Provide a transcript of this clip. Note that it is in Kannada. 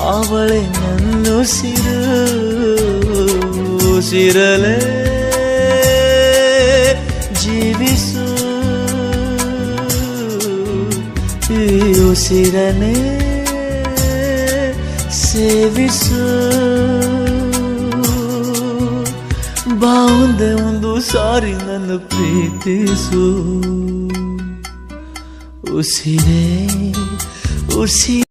ಅವಳೆ ನನ್ನುಸಿರು ಉಸಿರಲೇ ಜೀವಿಸು. ಈ ಉಸಿರನೇ ಸೇವಿಸು. ಬಾವುಂದೆ ಒಂದು ಸಾರಿ ನನ್ನ ಪ್ರೀತಿಸು. ಉಸಿರೇ ಉಸಿ